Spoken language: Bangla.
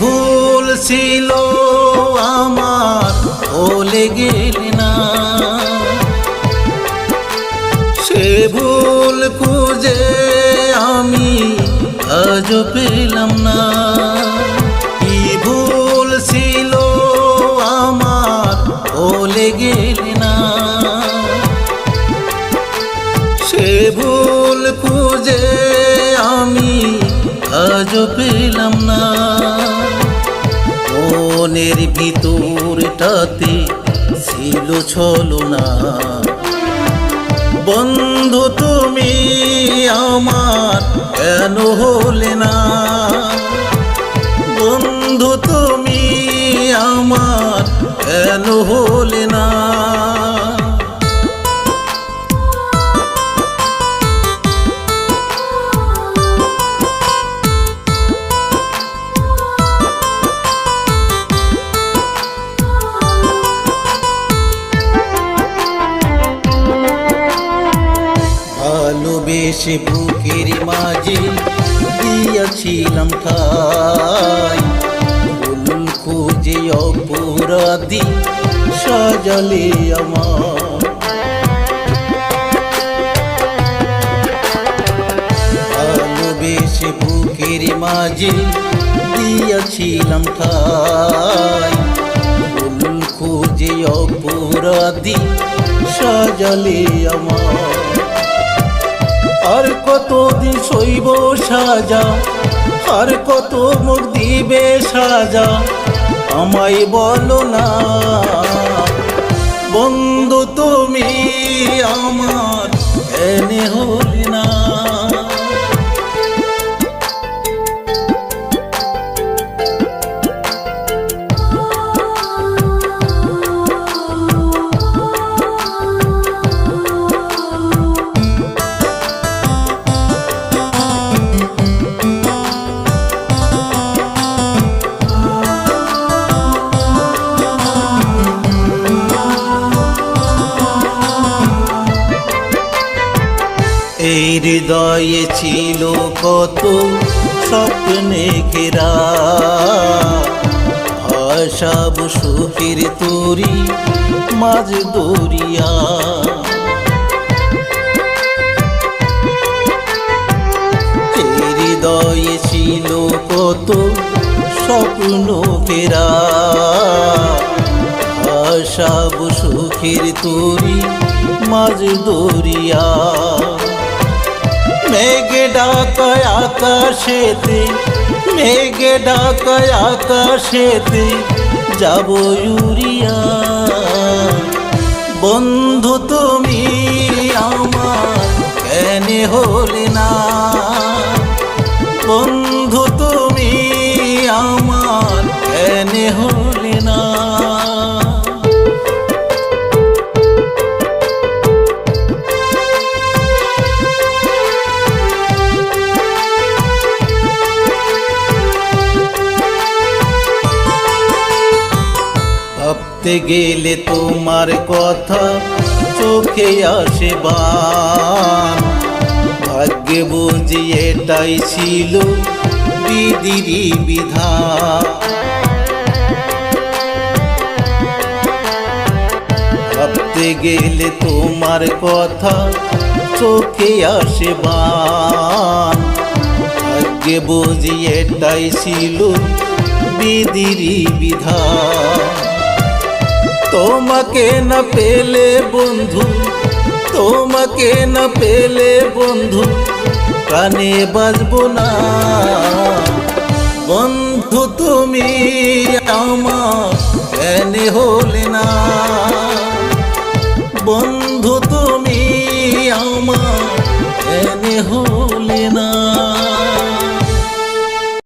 ভুল ছিল আমার ওলে গেল না। সে ভুল খুঁজে আমি আজ পেলাম না। কি ভুল ছিল আমার ওলে গেল না। সে ভুল খুঁজে আমি আজ পেলাম না। মনের ভিতরটাতে ছিল ছলো না বন্ধু, তুমি আমার কেন হলে না? বন্ধু, তুমি আমার কেন হলে ভালোবেসে বুকের মাঝে ঠাই। ভুল খুঁজে অপরাধী সাজালে আমার। বুকের মাঝে দিয়েছিলাম ঠাই। খুঁজে অপরাধী সাজালে আমার। আর কত কতদিন শৈব সাজা? আর কত মুখ দিবে সাজা? আমায় বলো না। বন্ধু তুমি আমার, এনে হলি হৃদয়ে ছিল কত স্বপ্নে ঘেরা। আশাব সুখের তরি মাঝ দরিয়া। হৃদয়ে ছিল কত স্বপ্ন ঘেরা। আশাব সুখের তরি মাঝ দরিয়া। মেঘে ডাকায় আকাশেতে মেঘে ডাকায় আকাশেতে যাব ইউরিয়া। বন্ধু তুমি আমার, কেন হলে না? বন্ধু তুমি আমার, কেন হলে ভাবতে গেলে তোমার কথা চোখে আসে বান। ভাগ্যে বুঝি এটাই ছিল বিধিরি বিধান। ভাবতে গেলে তোমার কথা চোখে আসে বান। ভাগ্যে বুঝি এটাই ছিল বিধিরি বিধান। তোমাকে না পেলে বন্ধু, তোমাকে না পেলে বন্ধু প্রাণে বাজবো না। বন্ধু তুমি আমার এনে হলে না। বন্ধু